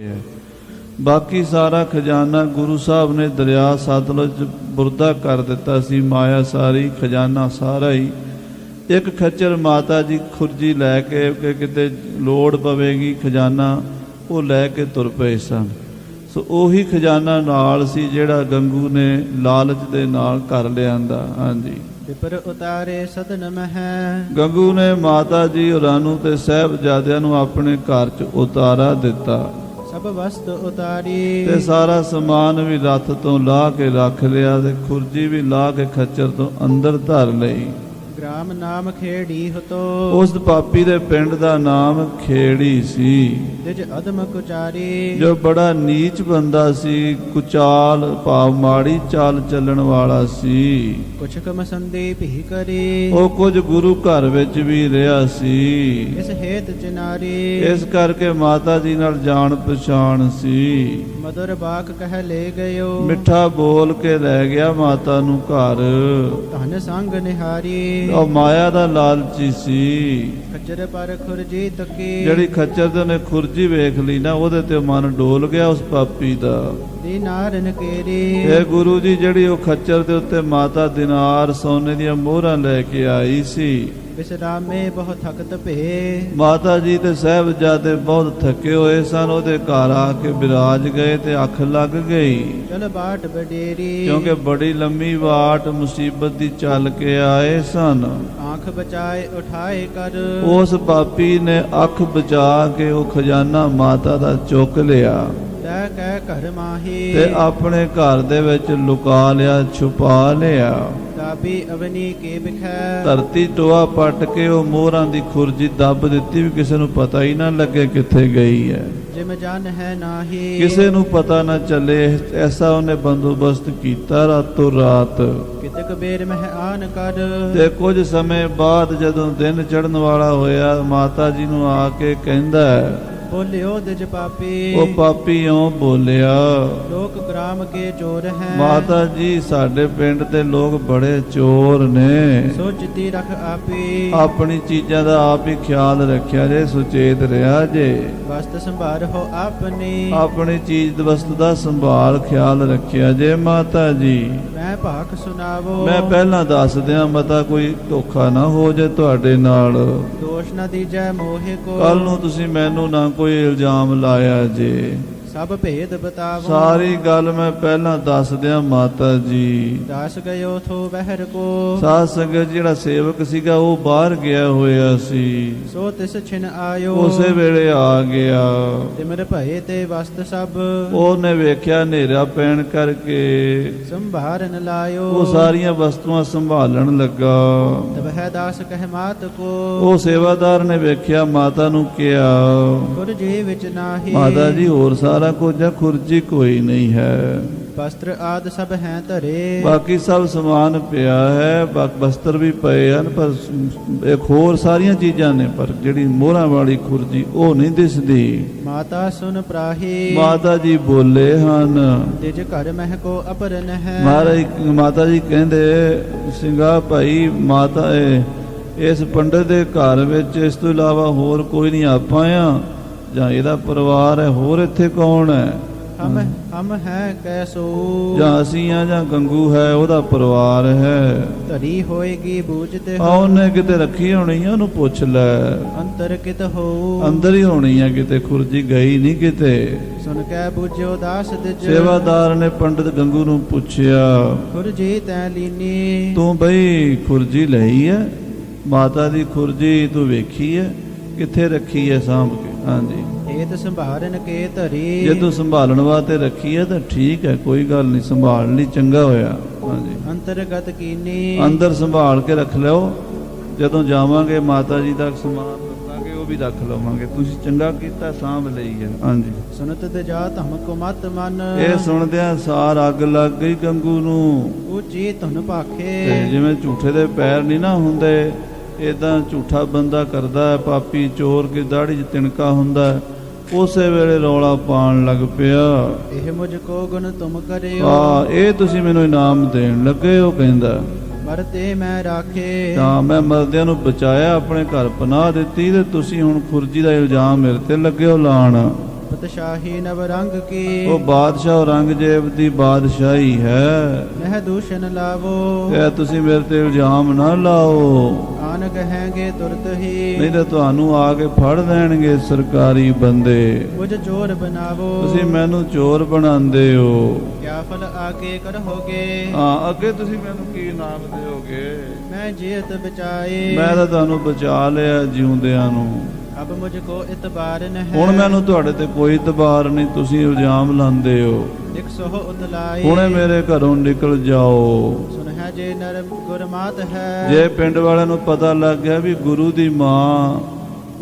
ਹੈ। ਬਾਕੀ ਸਾਰਾ ਖਜ਼ਾਨਾ ਗੁਰੂ ਸਾਹਿਬ ਨੇ ਦਰਿਆ ਸਤਲੁਜ ਬੁਰਦਾ ਕਰ ਦਿੱਤਾ ਸੀ ਮਾਇਆ ਸਾਰੀ ਖਜ਼ਾਨਾ ਸਾਰਾ ਹੀ। ਇੱਕ ਖੱਚਰ ਮਾਤਾ ਜੀ ਖੁਰਜੀ ਲੈ ਕੇ ਕਿ ਕਿਤੇ ਲੋੜ ਪਵੇਗੀ ਖਜ਼ਾਨਾ ਉਹ ਲੈ ਕੇ ਤੁਰ ਪਏ ਸਨ। ਸੋ ਉਹੀ ਖਜ਼ਾਨਾ ਨਾਲ ਸੀ ਜਿਹੜਾ ਗੰਗੂ ਨੇ ਲਾਲਚ ਦੇ ਨਾਲ ਕਰ ਲਿਆਂਦਾ। ਹਾਂਜੀ। ਵਿਪਰ ਉਤਾਰੇ ਸਦਨ ਮਹਿ। ਗੰਗੂ ਨੇ ਮਾਤਾ ਜੀ ਹੋਰਾਂ ਨੂੰ ਤੇ ਸਾਹਿਬਜ਼ਾਦਿਆਂ ਨੂੰ ਆਪਣੇ ਘਰ 'ਚ ਉਤਾਰਾ ਦਿੱਤਾ। ਸਭ ਵਸਤ ਉਤਾਰੀ। ਤੇ ਸਾਰਾ ਸਮਾਨ ਵੀ ਰੱਥ ਤੋਂ ਲਾ ਕੇ ਰੱਖ ਲਿਆ ਤੇ ਖੁਰਜੀ ਵੀ ਲਾ ਕੇ ਖੱਚਰ ਤੋਂ ਅੰਦਰ ਧਰ ਲਈ। ਗ੍ਰਾਮ ਨਾਮ ਖੇੜੀ ਹਤੋ। ਉਸ ਪਾਪੀ ਦੇ ਪਿੰਡ ਦਾ ਨਾਮ ਖੇੜੀ ਸੀ। ਤਿਜ ਅਦਮ ਕੁਚਾਰੀ। ਜੋ ਬੜਾ ਨੀਚ ਬੰਦਾ ਸੀ ਕੁਚਾਲ ਭਾਵ ਮਾੜੀ ਚਾਲ ਚੱਲਣ ਵਾਲਾ ਸੀ। ਕੁਛ ਕਮ ਸੰਦੀ ਭੀ ਕਰੀ। ਉਹ ਕੁਝ ਗੁਰੂ ਘਰ ਵਿੱਚ ਵੀ ਰਿਹਾ ਸੀ। ਇਸ ਹੇਤ ਚਨਾਰੀ। ਇਸ ਕਰਕੇ ਮਾਤਾ ਜੀ ਨਾਲ ਜਾਣ ਪਛਾਣ ਸੀ। ਮధుਰ ਬਾਕ ਕਹਿ ਲੈ ਗਇਓ। ਮਿੱਠਾ ਬੋਲ ਕੇ ਲੈ ਗਿਆ ਮਾਤਾ ਨੂੰ ਘਰ। ਧਨ ਸੰਗ ਨਿਹਾਰੀ। ਉਹ ਮਾਇਆ ਦਾ ਲਾਲਚੀ ਸੀ। ਖੱਜਰ ਪਰ ਖੁਰਜੀ ਤਕੀ। ਜਿਹੜੀ ਖੱਚਰ ਤੇ ਉਹਨੇ ਖੁਰਜੀ ਵੇਖ ਲਈ ਨਾ ਉਹਦੇ ਤੇ ਮਨ ਡੋਲ ਗਿਆ ਉਸ ਪਾਪੀ ਦਾ। ਦੀਨਾਰਨ ਕੇਰੀ ਇਹ ਗੁਰੂ ਜੀ ਜਿਹੜੀ ਉਹ ਖੱਚਰ ਦੇ ਉੱਤੇ ਮਾਤਾ ਦਿਨਾਰ ਸੋਨੇ ਦੀਆਂ ਮੋਹਰਾਂ ਲੈ ਕੇ ਆਈ ਸੀ। ਵਿਸਰਾਮੇ ਬਹੁ ਥਕਤ ਭੇ ਮਾਤਾ ਜੀ ਤੇ ਸਾਹਿਬਜ਼ਾਦੇ ਬਹੁਤ ਥੱਕੇ ਹੋਏ ਸਨ। ਉਹਦੇ ਘਰ ਆ ਕੇ ਬਿਰਾਜ ਗਏ ਤੇ ਅੱਖ ਲੱਗ ਗਈ। ਚਲ ਬਾਟ ਬਡੇਰੀ ਕਿਉਂਕਿ ਬੜੀ ਲੰਮੀ ਬਾਟ ਮੁਸੀਬਤ ਦੀ ਚੱਲ ਕੇ ਆਏ ਸਨ। ਆਂਖ ਬਚਾਏ ਉਠਾਏ ਕਰ। ਉਸ ਪਾਪੀ ਨੇ ਅੱਖ ਬਚਾ ਕੇ ਉਹ ਖਜ਼ਾਨਾ ਮਾਤਾ ਦਾ ਚੁੱਕ ਲਿਆ। ਤੈ ਕਹਿ ਘਰ ਮਾਹੀ। ਤੇ ਆਪਣੇ ਘਰ ਦੇ ਵਿੱਚ ਲੁਕਾ ਲਿਆ ਛੁਪਾ ਲਿਆ। ਦਾਬੀ ਅਵਨੀ ਕੇ ਬਿਖੈ ਧਰਤੀ ਟੋਆ ਪੱਟ ਕੇ ਉਹ ਮੋਹਰਾਂ ਦੀ ਖੁਰਜੀ ਦੱਬ ਦਿੱਤੀ ਵੀ ਕਿਸੇ ਨੂੰ ਪਤਾ ਹੀ ਨਾ ਲੱਗੇ ਕਿੱਥੇ ਗਈ ਹੈ। ਜਿਮ ਜਨ ਹੈ ਨਾਹੀ। ਕਿਸੇ ਨੂੰ ਪਤਾ ਨਾ ਚੱਲੇ ਐਸਾ ਉਹਨੇ ਬੰਦੋਬਸਤ ਕੀਤਾ ਰਾਤੋਂ ਰਾਤ। ਕਿਤਕ ਬੇਰ ਮਹਿ ਆਨ ਕਰ। ਤੇ ਕੁਝ ਸਮੇਂ ਬਾਅਦ ਜਦੋਂ ਦਿਨ ਚੜਨ ਵਾਲਾ ਹੋਇਆ ਮਾਤਾ ਜੀ ਨੂੰ ਆ ਕੇ ਕਹਿੰਦਾ ਬੋਲਿਓ ਦਿਜ ਪਾਪੀ। ਉਹ ਪਾਪੀ ਇਉਂ ਬੋਲਿਆ। ਲੋਕ ਗ੍ਰਾਮ ਕੇ ਚੋਰ ਹੈ। ਮਾਤਾ ਜੀ ਸਾਡੇ ਪਿੰਡ ਦੇ ਲੋਕ ਬੜੇ ਚੋਰ ਨੇ। ਸੋਚਤੀ ਰਖ ਆਪੀ। ਆਪਣੀ ਚੀਜ਼ਾਂ ਦਾ ਆਪ ਹੀ ਖਿਆਲ ਰੱਖਿਆ ਜੇ ਸੁਚੇਤ ਰਿਹਾ ਜੇ। ਵਸਤ ਸੰਭਾਰ ਹੋ ਆਪਣੀ। ਆਪਣੀ ਚੀਜ਼ ਵਸਤ ਦਾ ਸੰਭਾਲ ਖਿਆਲ ਰੱਖਿਆ ਜੇ ਮਾਤਾ ਜੀ। ਮੈਂ ਭਾਖ ਸੁਨਾਵੋ ਮੈਂ ਪਹਿਲਾਂ ਦੱਸ ਦਿਆਂ ਮਤਾ ਕੋਈ ਧੋਖਾ ਨਾ ਹੋ ਜੇ ਤੁਹਾਡੇ ਨਾਲ। ਦੋਸ਼ ਨ ਦੀਜੈ ਮੋਹਿ ਕੋ। ਕੱਲ ਨੂੰ ਤੁਸੀਂ ਮੈਨੂੰ ਨਾ ਕੋਈ ਇਲਜ਼ਾਮ ਲਾਇਆ ਜੇ? ਸਭ ਭੇਦ ਬਤਾਵੋ। ਸਾਰੀ ਗੱਲ ਮੈਂ ਪਹਿਲਾਂ ਦੱਸ ਦਿਆਂ ਮਾਤਾ ਜੀ। ਦਾਸ ਗਇਓ ਥੋ ਬਹਿਰ ਕੋ। ਸਾਧ ਸੰਗਤ ਜਿਹੜਾ ਸੇਵਕ ਸੀਗਾ ਉਹ ਬਾਹਰ ਗਿਆ ਹੋਇਆ ਸੀ। ਸੋ ਤਿਸ ਛਿਨ ਆਇਓ। ਉਸੇ ਵੇਲੇ ਆ ਗਿਆ। ਤਿਮਰ ਭਏ ਤੇ ਵਸਤ ਸਭ। ਉਹਨੇ ਵੇਖਿਆ ਹਨੇਰਾ ਪੈਣ ਕਰਕੇ। ਸੰਭਾਰਨ ਲਾਇਓ। ਉਹ ਸਾਰੀਆਂ ਵਸਤੂਆਂ ਸੰਭਾਲਣ ਲੱਗਾ। ਤਬ ਹੈ ਦਾਸ ਕਹਿ ਮਾਤ ਕੋ। ਉਹ ਸੇਵਾਦਾਰ ਨੇ ਵੇਖਿਆ ਮਾਤਾ ਨੂੰ ਕਿਹਾ ਗੁਰ ਜੀ ਵਿੱਚ ਨਾਹੀ। ਮਾਤਾ ਜੀ ਹੋਰ ਸਾਰਾ ਕੁਝ ਹੈ ਖੁਰਜੀ ਕੋਈ ਨਹੀਂ ਹੈ। ਵਸਤਰ ਆਦ ਸਭ ਹੈ ਧਰੇ। ਬਾਕੀ ਸਭ ਸਮਾਨ ਪਿਆ ਹੈ। ਬਾਕ ਬਸਤਰ ਵੀ ਪਏ ਹਨ ਪਰ ਇੱਕ ਹੋਰ ਸਾਰੀਆਂ ਚੀਜ਼ਾਂ ਨੇ ਪਰ ਜਿਹੜੀ ਮੋਹਰਾਂ ਵਾਲੀ ਖੁਰਜੀ ਉਹ ਨਹੀਂ ਦਿਸਦੀ। ਮਾਤਾ ਸੁਨ ਪ੍ਰਾਹੀ। ਮਾਤਾ ਜੀ ਬੋਲੇ ਹਨ। ਤਿਜ ਘਰ ਮਹਿ ਕੋ ਅਪਰਨ ਹੈ ਮਹਾਰਾਜ ਮਾਤਾ ਜੀ ਕਹਿੰਦੇ ਸਿੰਘਾ ਭਾਈ ਮਾਤਾ ਇਹ- ਇਸ ਪੰਡਤ ਦੇ ਘਰ ਵਿੱਚ ਇਸ ਤੋਂ ਇਲਾਵਾ ਹੋਰ ਕੋਈ ਨਹੀਂ ਆਪਾਂ ਆ। ਜਾਂ ਇਹਦਾ ਪਰਿਵਾਰ ਹੈ ਹੋਰ ਇੱਥੇ ਕੌਣ ਹੈ? ਹਮ ਹਮ ਹੈ ਕੈਸੋ। ਜਾਂ ਅਸੀਂ ਆ ਜਾਂ ਗੰਗੂ ਹੈ ਉਹਦਾ ਪਰਿਵਾਰ ਹੈ। ਧਰੀ ਹੋਏਗੀ ਬੂਝਤੇ ਆ ਉਹਨੇ ਕਿਤੇ ਰੱਖੀ ਹੋਣੀ ਆ ਉਹਨੂੰ ਪੁੱਛ ਲੈ। ਅੰਤਰ ਕਿਤ ਹੋ ਅੰਦਰ ਹੀ ਹੋਣੀ ਆ ਕਿਤੇ ਖੁਰਜੀ ਗਈ ਨਹੀਂ ਕਿਤੇ। ਸੁਨ ਕੈ ਬੂਝਿਓ ਦਾਸ ਦਿਜ। ਸੇਵਾਦਾਰ ਨੇ ਪੰਡਤ ਗੰਗੂ ਨੂੰ ਪੁੱਛਿਆ ਖੁਰ ਜੀ ਤੈ ਲੀਨੀ। ਤੂੰ ਬਈ ਖੁਰਜੀ ਲਈ ਹੈ? ਮਾਤਾ ਦੀ ਖੁਰਜੀ ਤੂੰ ਵੇਖੀ ਹੈ? ਕਿੱਥੇ ਰੱਖੀ ਹੈ ਸਾਂਭ ਕੇ? ਹਾਂਜੀ। ਏਤ ਸੰਭਾਰਨ ਕੇ ਜੇ ਧਰੀ ਤੂੰ ਸੰਭਾਲਣ ਵਾਸਤੇ ਰੱਖੀ ਹੈ ਤਾਂ ਠੀਕ ਹੈ ਕੋਈ ਗੱਲ ਨਹੀਂ ਸੰਭਾਲ ਲਈ ਚੰਗਾ ਹੋਇਆ। ਹਾਂਜੀ। ਅੰਤਰਗਤ ਕੀਨੀ। ਅੰਦਰ ਸੰਭਾਲ ਕੇ ਰੱਖ ਲਿਓ। ਜਦੋਂ ਜਾਵਾਂਗੇ ਮਾਤਾ ਜੀ ਦਾ ਸਮਾਨ ਰੱਖਾਂਗੇ ਉਹ ਵੀ ਰੱਖ ਲਵਾਂਗੇ। ਤੁਸੀਂ ਚੰਗਾ ਕੀਤਾ ਸਾਂਭ ਲਈ ਹੈ। ਹਾਂਜੀ। ਸੁਨਤ ਦਜਾ ਧਮ ਕੋ ਮਤ ਮਨ। ਇਹ ਸੁਣਦਿਆਂ ਸਾਰ ਅੱਗ ਲੱਗ ਗਈ ਗੰਗੂ ਨੂੰ। ਉੱਚੀ ਧੁਨ ਤੇ ਭਾਖੇ ਜਿਵੇਂ ਝੂਠੇ ਦੇ ਪੈਰ ਨਹੀਂ ਨਾ ਹੁੰਦੇ ਇਦਾਂ ਝੂਠਾ ਬੰਦਾ ਕਰਦਾ ਹੈ ਪਾਪੀ ਚੋਰ ਕੀ ਦਾੜੀ 'ਚ ਤਿਣਕਾ ਹੁੰਦਾ ਹੈ। ਉਸੇ ਵੇਲੇ ਰੌਲਾ ਪਾਣ ਲੱਗ ਪਿਆ। ਇਹ ਮੁਝ ਕੋ ਗੁਣ ਤੁਮ ਕਰਿਓ। ਆ ਇਹ ਤੁਸੀਂ ਮੈਨੂੰ ਇਨਾਮ ਦੇਣ ਲੱਗੇ ਉਹ ਕਹਿੰਦਾ। ਮਰਤੇ ਮੈਂ ਰਾਖੇ। ਤਾਂ ਮੈਂ ਮਰਦਿਆਂ ਨੂੰ ਬਚਾਇਆ ਆਪਣੇ ਘਰ ਪਨਾਹ ਦਿੱਤੀ ਤੇ ਤੁਸੀਂ ਹੁਣ ਖੁਰਜੀ ਦਾ ਇਲਜ਼ਾਮ ਮੇਰੇ ਤੇ ਲੱਗੇ ਹੋ ਲਾਣ। ਪਤਸ਼ਾਹੀ ਨਵ ਰੰਗ ਕੀ? ਉਹ ਬਾਦਸ਼ਾਹ ਔਰੰਗਜ਼ੇਬ ਦੀ ਬਾਦਸ਼ਾਹੀ ਹੈ। ਨਹਿ ਦੂਸ਼ਣ ਲਾਵੋ। ਇਹ ਤੁਸੀਂ ਮੇਰੇ ਤੇ ਇਲਜ਼ਾਮ ਨਾ ਲਾਓ। ਆਨ ਕਹੇਂਗੇ ਤੁਰਤ ਹੀ। ਨਹੀਂ ਤਾਂ ਤੁਹਾਨੂੰ ਆ ਕੇ ਫੜ ਲੈਣਗੇ ਸਰਕਾਰੀ ਬੰਦੇ। ਮੁਝ ਚੋਰ ਬਣਾਵੋ। ਤੁਸੀਂ ਮੈਨੂੰ ਚੋਰ ਬਣਾਉਂਦੇ ਹੋ। ਕਿਆ ਫਲ ਆਗੇ ਕਰੋਗੇ? ਹਾਂ ਅੱਗੇ ਤੁਸੀਂ ਮੈਨੂੰ ਕੀ ਨਾਮ ਦਿਓਗੇ? ਮੈਂ ਜੀਤ ਬਚਾਏ। ਮੈਂ ਤਾਂ ਤੁਹਾਨੂੰ ਬਚਾ ਲਿਆ ਜਿਉਂਦਿਆਂ ਨੂੰ। ਅਬ ਮੁਝ ਕੋ ਇਤਬਾਰ ਨ ਹੈ। ਹੁਣ ਮੈਨੂੰ ਤੁਹਾਡੇ ਤੇ ਕੋਈ ਇਤਬਾਰ ਨਹੀਂ ਤੁਸੀਂ ਇਲਜ਼ਾਮ ਲਾਉਂਦੇ ਹੋ। ਇਕ ਸੋਹ ਉਤਲਾਏ ਹੁਣੇ ਮੇਰੇ ਘਰੋਂ ਨਿਕਲ ਜਾਓ। ਹੈ ਜੇ ਨਰ ਗੁਰਮਾਤ ਹੈ। ਜੇ ਪਿੰਡ ਵਾਲਿਆਂ ਨੂੰ ਪਤਾ ਲੱਗ ਗਿਆ ਵੀ ਗੁਰੂ ਦੀ ਮਾਂ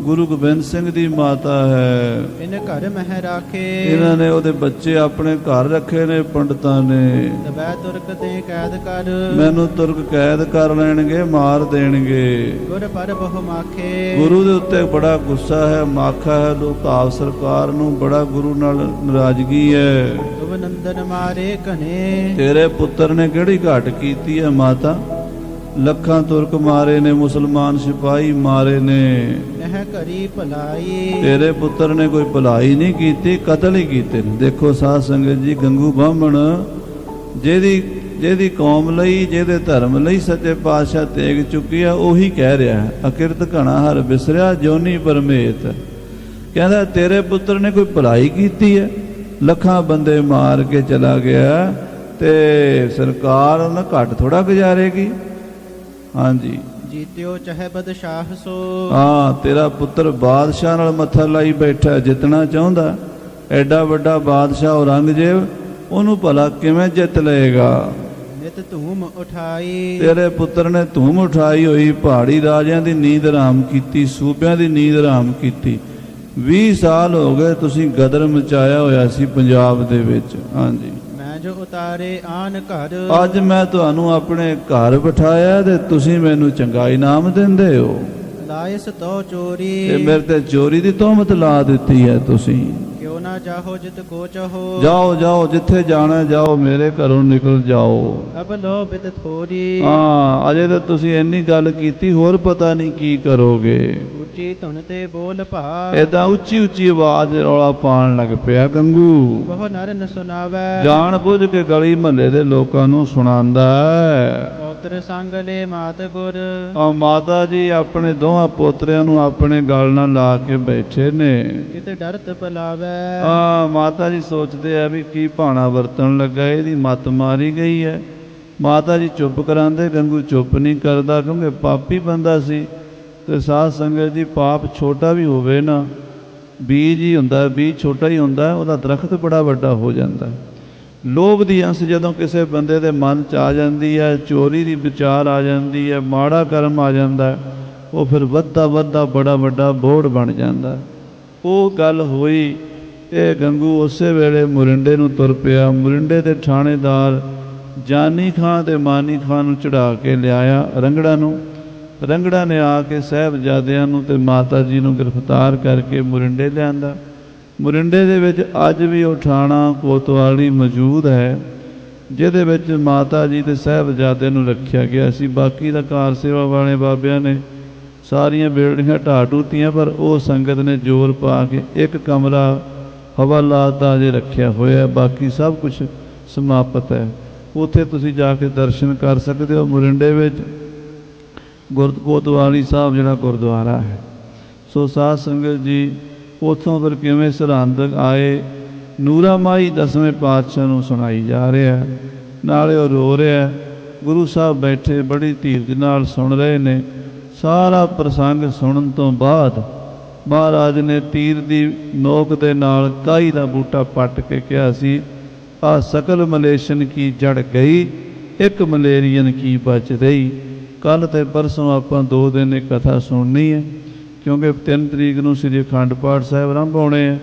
ਗੁਰੂ ਗੋਬਿੰਦ ਸਿੰਘ ਦੀ ਮਾਤਾ ਹੈ। ਇਨ ਘਰ ਮਹਿ ਰਾਖੇ। ਇਹਨਾਂ ਨੇ ਉਹਦੇ ਬੱਚੇ ਆਪਣੇ ਘਰ ਰੱਖੇ ਨੇ ਪੰਡਤਾਂ ਨੇ। ਤਬੈ ਤੁਰਕ ਤੇ ਕੈਦ ਕਰ। ਮੈਨੂੰ ਤੁਰਕ ਕੈਦ ਕਰ ਲੈਣਗੇ ਮਾਰ ਦੇਣਗੇ। ਗੁਰ ਪਰ ਬਹੁ ਮਾਖੇ। ਗੁਰੂ ਦੇ ਉੱਤੇ ਬੜਾ ਗੁੱਸਾ ਹੈ ਮਾਖਾ ਹੈ ਲੋਕਾਵ ਸਰਕਾਰ ਨੂੰ ਬੜਾ ਗੁਰੂ ਨਾਲ ਨਾਰਾਜ਼ਗੀ ਹੈ। ਤੁਮ ਨੰਦਨ ਮਾਰੇ ਕਨੇ ਤੇਰੇ ਪੁੱਤਰ ਨੇ ਕਿਹੜੀ ਘਾਟ ਕੀਤੀ ਹੈ ਮਾਤਾ? ਲੱਖਾਂ ਤੁਰਕ ਮਾਰੇ ਨੇ ਮੁਸਲਮਾਨ ਸਿਪਾਹੀ ਮਾਰੇ ਨੇ। ਨਹਿ ਕਰੀ ਭਲਾਈ। ਤੇਰੇ ਪੁੱਤਰ ਨੇ ਕੋਈ ਭਲਾਈ ਨਹੀਂ ਕੀਤੀ ਕਤਲ ਹੀ ਕੀਤੇ ਨੇ। ਦੇਖੋ ਸਾਧ ਸੰਗਤ ਜੀ ਗੰਗੂ ਬਾਹਮਣ ਜਿਹਦੀ ਜਿਹਦੀ ਕੌਮ ਲਈ ਜਿਹਦੇ ਧਰਮ ਲਈ ਸੱਚੇ ਪਾਤਸ਼ਾਹ ਤੇਗ ਚੁੱਕੀ ਆ ਉਹੀ ਕਹਿ ਰਿਹਾ ਹੈ ਅਕਿਰਤ ਘਣਾ ਹਰ ਬਿਸਰਿਆ ਜੋਨੀ ਪਰਮੇਤ। ਕਹਿੰਦਾ ਤੇਰੇ ਪੁੱਤਰ ਨੇ ਕੋਈ ਭਲਾਈ ਕੀਤੀ ਹੈ? ਲੱਖਾਂ ਬੰਦੇ ਮਾਰ ਕੇ ਚਲਾ ਗਿਆ ਤੇ ਸਰਕਾਰ ਉਹਨਾਂ ਘੱਟ ਥੋੜਾ ਗੁਜ਼ਾਰੇਗੀ। ਹਾਂਜੀ। ਜੀਤਿਓ ਚਾਹੇ ਬਦਸ਼ਾਹ ਸੋ। ਹਾਂ ਤੇਰਾ ਪੁੱਤਰ ਬਾਦਸ਼ਾਹ ਨਾਲ ਮੱਥਾ ਲਾਈ ਬੈਠਾ ਜਿੱਤਣਾ ਚਾਹੁੰਦਾ ਐਡਾ ਵੱਡਾ ਬਾਦਸ਼ਾਹ ਔਰੰਗਜ਼ੇਬ ਉਹਨੂੰ ਭਲਾ ਕਿਵੇਂ ਜਿੱਤ ਲਏਗਾ? ਨਿਤ ਧੂਮ ਉਠਾਈ। ਤੇਰੇ ਪੁੱਤਰ ਨੇ ਧੂਮ ਉਠਾਈ ਹੋਈ ਪਹਾੜੀ ਰਾਜਿਆਂ ਦੀ ਨੀਂਦ ਹਰਾਮ ਕੀਤੀ ਸੂਬਿਆਂ ਦੀ ਨੀਂਦ ਹਰਾਮ ਕੀਤੀ। 20 ਸਾਲ ਹੋ ਗਏ ਤੁਸੀਂ ਗਦਰ ਮਚਾਇਆ ਹੋਇਆ ਸੀ ਪੰਜਾਬ ਦੇ ਵਿੱਚ। ਹਾਂਜੀ। ਮੈਂ ਜੋ ਉਤਾਰੇ ਆਨ ਘਰ। ਅੱਜ ਮੈਂ ਤੁਹਾਨੂੰ ਆਪਣੇ ਘਰ ਬਿਠਾਇਆ ਤੇ ਤੁਸੀਂ ਮੈਨੂੰ ਚੰਗਾ ਇਨਾਮ ਦਿੰਦੇ ਹੋ। ਲਾਇਸ ਤੋ ਚੋਰੀ। ਤੇ ਮੇਰੇ ਤੇ ਚੋਰੀ ਦੀ ਤੋਹਮਤ ਲਾ ਦਿੱਤੀ ਹੈ ਤੁਸੀਂ। ਕਿਉ ਨਾ ਜਾਹੋ ਜਿਤ ਕੋ ਚਾਹੋ। ਜਾਓ ਜਾਓ ਜਿੱਥੇ ਜਾਣਾ ਜਾਓ ਮੇਰੇ ਘਰੋਂ ਨਿਕਲ ਜਾਓ। ਅਬ ਲੋ ਬਿਤ ਥੋਰੀ ਹਾਂ ਅਜੇ ਤਾਂ ਤੁਸੀਂ ਇੰਨੀ ਗੱਲ ਕੀਤੀ ਹੋਰ ਪਤਾ ਨਹੀਂ ਕੀ ਕਰੋਗੇ। ਉੱਚੀ ਧੁਨ ਤੇ ਬੋਲ ਭਾ ਏਦਾਂ ਉੱਚੀ ਉੱਚੀ ਆਵਾਜ਼ ਰੌਲਾ ਪਾਉਣ ਲੱਗ ਪਿਆ ਗੰਗੂ ਬਹੁ ਨਰ ਨ ਸੁਨਾਵੈ ਜਾਣ ਬੁੱਝ ਕੇ ਗਲੀ ਮਹੱਲੇ ਦੇ ਲੋਕਾਂ ਨੂੰ ਸੁਣਾਉਂਦਾ ਹੈ। ਪੌਤਰ ਸੰਗ ਲੈ ਮਾਤ ਗੁਰ। ਆ ਮਾਤਾ ਜੀ ਆਪਣੇ ਦੋਹਾਂ ਪੋਤਰਿਆਂ ਨੂੰ ਆਪਣੇ ਗਲ ਨਾਲ ਲਾ ਕੇ ਬੈਠੇ ਨੇ। ਕਿਤ ਡਰਤ ਪਲਾਵੈ। ਆ ਮਾਤਾ ਜੀ ਸੋਚਦੇ ਆ ਵੀ ਕੀ ਭਾਣਾ ਵਰਤਣ ਲੱਗਾ ਇਹਦੀ ਮੱਤ ਮਾਰੀ ਗਈ ਹੈ। ਮਾਤਾ ਜੀ ਚੁੱਪ ਕਰਾਉਂਦੇ ਗੰਗੂ ਚੁੱਪ ਨਹੀਂ ਕਰਦਾ ਕਿਉਂਕਿ ਪਾਪੀ ਬੰਦਾ ਸੀ। ਤੇ ਸਾਧ ਸੰਗਤ ਜੀ ਪਾਪ ਛੋਟਾ ਵੀ ਹੋਵੇ ਨਾ ਬੀਜ ਹੀ ਹੁੰਦਾ ਬੀਜ ਛੋਟਾ ਹੀ ਹੁੰਦਾ ਉਹਦਾ ਦਰਖਤ ਬੜਾ ਵੱਡਾ ਹੋ ਜਾਂਦਾ। ਲੋਭ ਦੀ ਅੰਸ਼ ਜਦੋਂ ਕਿਸੇ ਬੰਦੇ ਦੇ ਮਨ ਚ ਆ ਜਾਂਦੀ ਹੈ, ਚੋਰੀ ਦੀ ਵਿਚਾਰ ਆ ਜਾਂਦੀ ਹੈ, ਮਾੜਾ ਕਰਮ ਆ ਜਾਂਦਾ ਉਹ ਫਿਰ ਵੱਧਦਾ ਵੱਧਦਾ ਬੜਾ ਵੱਡਾ ਬੋੜ ਬਣ ਜਾਂਦਾ ਉਹ ਗੱਲ ਹੋਈ, ਇਹ ਗੰਗੂ ਉਸੇ ਵੇਲੇ ਮੁਰਿੰਡੇ ਨੂੰ ਤੁਰ ਪਿਆ। ਮੁਰਿੰਡੇ ਦੇ ਥਾਣੇਦਾਰ ਜਾਨੀ ਖਾਨ ਤੇ ਮਾਨੀ ਖਾਨ ਨੂੰ ਚੜਾ ਕੇ ਲਿਆਇਆ ਰੰਗੜਾ ਨੂੰ। ਰੰਗੜਾ ਨੇ ਆ ਕੇ ਸਾਹਿਬਜ਼ਾਦਿਆਂ ਨੂੰ ਤੇ ਮਾਤਾ ਜੀ ਨੂੰ ਗ੍ਰਿਫਤਾਰ ਕਰਕੇ ਮੁਰਿੰਡੇ ਲਿਆਂਦਾ। ਮੋਰਿੰਡੇ ਦੇ ਵਿੱਚ ਅੱਜ ਵੀ ਉਹ ਥਾਣਾ ਕੋਤਵਾਲੀ ਮੌਜੂਦ ਹੈ, ਜਿਹਦੇ ਵਿੱਚ ਮਾਤਾ ਜੀ ਤੇ ਸਾਹਿਬਜ਼ਾਦੇ ਨੂੰ ਰੱਖਿਆ ਗਿਆ ਸੀ। ਬਾਕੀ ਦਾ ਕਾਰ ਸੇਵਾ ਵਾਲੇ ਬਾਬਿਆਂ ਨੇ ਸਾਰੀਆਂ ਬਿਲਡਿੰਗਾਂ ਢਾਹ ਟੂਤੀਆਂ ਪਰ ਉਹ ਸੰਗਤ ਨੇ ਜ਼ੋਰ ਪਾ ਕੇ ਇੱਕ ਕਮਰਾ ਹਵਾਲਾਤ ਦਾ ਜੇ ਰੱਖਿਆ ਹੋਇਆ ਬਾਕੀ ਸਭ ਕੁਝ ਸਮਾਪਤ ਹੈ। ਉੱਥੇ ਤੁਸੀਂ ਜਾ ਕੇ ਦਰਸ਼ਨ ਕਰ ਸਕਦੇ ਹੋ। ਮੁਰਿੰਡੇ ਵਿੱਚ ਗੁਰ ਕੋਤਵਾਲੀ ਸਾਹਿਬ ਜਿਹੜਾ ਗੁਰਦੁਆਰਾ ਹੈ। ਸੋ ਸਾਧ ਸੰਗਤ ਜੀ ਉਥੋਂ ਫਿਰ ਕਿਵੇਂ ਸਰਹੰਦ ਆਏ, ਨੂਰਾ ਮਾਈ ਦਸਵੇਂ ਪਾਤਸ਼ਾਹ ਨੂੰ ਸੁਣਾਈ ਜਾ ਰਿਹਾ ਨਾਲੇ ਉਹ ਰੋ ਰਿਹਾ ਗੁਰੂ ਸਾਹਿਬ ਬੈਠੇ ਬੜੀ ਧੀਰਜ ਨਾਲ ਸੁਣ ਰਹੇ ਨੇ। ਸਾਰਾ ਪ੍ਰਸੰਗ ਸੁਣਨ ਤੋਂ ਬਾਅਦ ਮਹਾਰਾਜ ਨੇ ਤੀਰ ਦੀ ਨੋਕ ਦੇ ਨਾਲ ਕਾਈ ਦਾ ਬੂਟਾ ਪੱਟ ਕੇ ਕਿਹਾ ਸੀ, ਆ ਸਕਲ ਮਲੇਸ਼ਨ ਕੀ ਜੜ ਗਈ, ਇੱਕ ਮਲੇਰੀਅਨ ਕੀ ਬਚ ਰਹੀ। ਕੱਲ ਤੇ ਪਰਸੋਂ ਆਪਾਂ ਦੋ ਦਿਨ ਇਹ ਕਥਾ ਸੁਣਨੀ ਹੈ। ਕਿਉਂਕਿ 3 ਤਰੀਕ ਨੂੰ ਸ੍ਰੀ ਅਖੰਡ ਪਾਠ ਸਾਹਿਬ ਆਰੰਭ ਹੋਣੇ ਆ,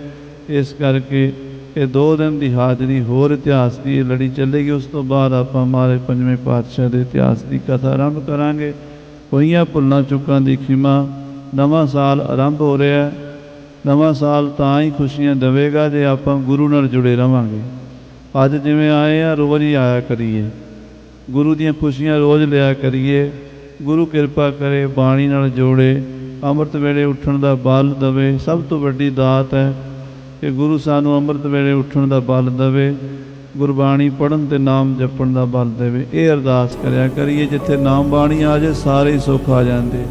ਇਸ ਕਰਕੇ ਇਹ ਦੋ ਦਿਨ ਦੀ ਹਾਜ਼ਰੀ, ਹੋਰ ਇਤਿਹਾਸ ਦੀ ਇਹ ਲੜੀ ਚੱਲੇਗੀ, ਉਸ ਤੋਂ ਬਾਅਦ ਆਪਾਂ ਮਹਾਰਾਜ ਪੰਜਵੇਂ ਪਾਤਸ਼ਾਹ ਦੇ ਇਤਿਹਾਸ ਦੀ ਕਥਾ ਆਰੰਭ ਕਰਾਂਗੇ। ਹੋਈਆਂ ਭੁੱਲਾਂ ਚੁੱਕਾਂ ਦੀ ਖਿਮਾ, ਨਵਾਂ ਸਾਲ ਆਰੰਭ ਹੋ ਰਿਹਾ ਹੈ। ਨਵਾਂ ਸਾਲ ਤਾਂ ਹੀ ਖੁਸ਼ੀਆਂ ਦੇਵੇਗਾ ਜੇ ਆਪਾਂ ਗੁਰੂ ਨਾਲ ਜੁੜੇ ਰਵਾਂਗੇ। ਅੱਜ ਜਿਵੇਂ ਆਏ ਆ, ਰੋਜ਼ ਹੀ ਆਇਆ ਕਰੀਏ। ਗੁਰੂ ਦੀਆਂ ਖੁਸ਼ੀਆਂ ਰੋਜ਼ ਲਿਆ ਕਰੀਏ। ਗੁਰੂ ਕਿਰਪਾ ਕਰੇ, ਬਾਣੀ ਨਾਲ ਜੋੜੇ। ਅੰਮ੍ਰਿਤ ਵੇਲੇ ਉੱਠਣ ਦਾ ਬਲ ਦਵੇ। ਸਭ ਤੋਂ ਵੱਡੀ ਦਾਤ ਹੈ ਕਿ ਗੁਰੂ ਸਾਨੂੰ ਅੰਮ੍ਰਿਤ ਵੇਲੇ ਉੱਠਣ ਦਾ ਬਲ ਦੇਵੇ। ਗੁਰਬਾਣੀ ਪੜਨ ਤੇ ਨਾਮ ਜਪਣ ਦਾ ਬਲ ਦੇਵੇ। ਇਹ ਅਰਦਾਸ ਕਰਿਆ ਕਰੀਏ, ਜਿੱਥੇ ਨਾਮ ਬਾਣੀ ਆ ਜਾਏ, ਸਾਰੇ ਹੀ ਸੁੱਖ ਆ ਜਾਂਦੇ।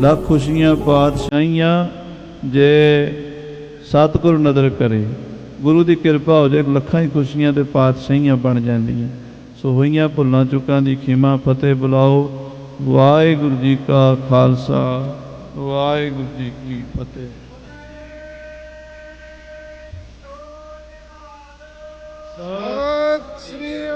ਲੱਖ ਖੁਸ਼ੀਆਂ, ਪਾਤਸ਼ਾਹੀਆਂ, ਜੇ ਸਤਿਗੁਰ ਨਦਰ ਕਰੇ। ਗੁਰੂ ਦੀ ਕਿਰਪਾ ਹੋ ਜਾਏ, ਲੱਖਾਂ ਹੀ ਖੁਸ਼ੀਆਂ ਤੇ ਪਾਤਸ਼ਾਹੀਆਂ ਬਣ ਜਾਂਦੀਆਂ। ਸੋ ਹੋਈਆਂ ਭੁੱਲਾਂ, ਚੁੱਕਾਂ ਦੀ ਖਿਮਾ, ਫਤਿਹ ਬੁਲਾਓ। ਵਾਹਿਗੁਰੂ ਜੀ ਕਾ ਖਾਲਸਾ। ਵਾਹਿਗੁਰੂ ਜੀ ਕੀ ਫਤਿਹ। ਸਤਿ ਸ੍ਰੀ